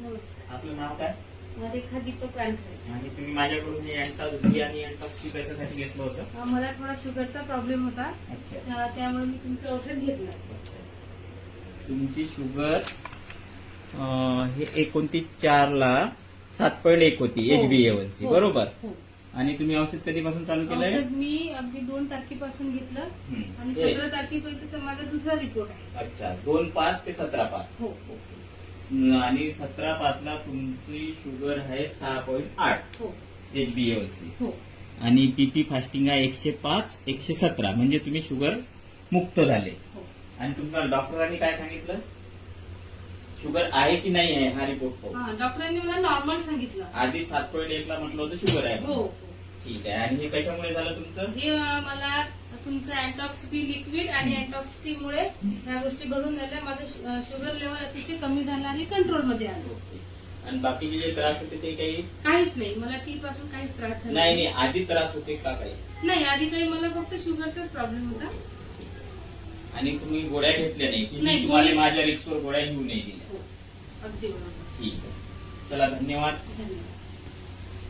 नमस्कार आपलं नाव काय? रेखा दीपक वानखडे आणि तुम्ही माझ्याकडून हे बी आणि घेतलं होतं? अं, मला थोडा शुगरचा प्रॉब्लेम होता. अच्छा. अं, त्यामुळे मी तुमचं औषध घेतलं. तुमची शुगर अं, हे एकोणतीस चार ला सात पॉईंट एक होती हो. एच बी एवनसी हो. बरोबर? हो. आणि तुम्ही औषध कधीपासून चालू केलंय? औषध मी अगदी दोन तारखेपासून घेतलं. हम्म. आणि हे. सतरा तारखेपर्यंतचा माझा दुसरा रिपोर्ट आहे. अच्छा दोन पाच ते सतरा पाच. हो. हो न- आणि सतरा पाच ला तुमची शुगर आहे सहा पॉईंट आठ. हो. एच बी एवनसी हो. आणि पीटी फास्टिंग आहे एकशे पाच एकशे सतरा. म्हणजे तुम्ही शुगर मुक्त झाले. हो. आणि तुम्हाला डॉक्टरांनी काय सांगितलं? शुगर आहे की नाही आहे हा रिपोर्ट हा डॉक्टरांनी मला नॉर्मल सांगितलं. आधी सात पॉईंट एक ला म्हटलं होतं शुगर आहे. हो. हो. ठीक आहे. आणि हे कशामुळे झालं तुमचं? हे अं, मला तुमचं अँटॉक्सिटी लिक्विड आणि अँटॉक्सिटी मुळे ह्या गोष्टी घडून झाल्या. माझं शु- अं, शुगर लेवल अतिशय कमी झालं आणि कंट्रोलमध्ये आलं. ओके. आणि बाकीचे जे त्रास होते ते काही? काहीच नाही. मला टी पासून काहीच त्रास झाला नाही नाही. आधी त्रास होते का काही? नाही आधी काही मला फक्त शुगरचाच प्रॉब्लेम होता. आणि तुम्ही गोळ्या घेतल्या नाही की मी नाही, तुम्हाला गोळी- माझ्या रिक्सवर गोळ्या घेऊ नाही दिल्या? हो. अगदी बरोबर. ठीक आहे. चला धन्यवाद. धन्यवाद.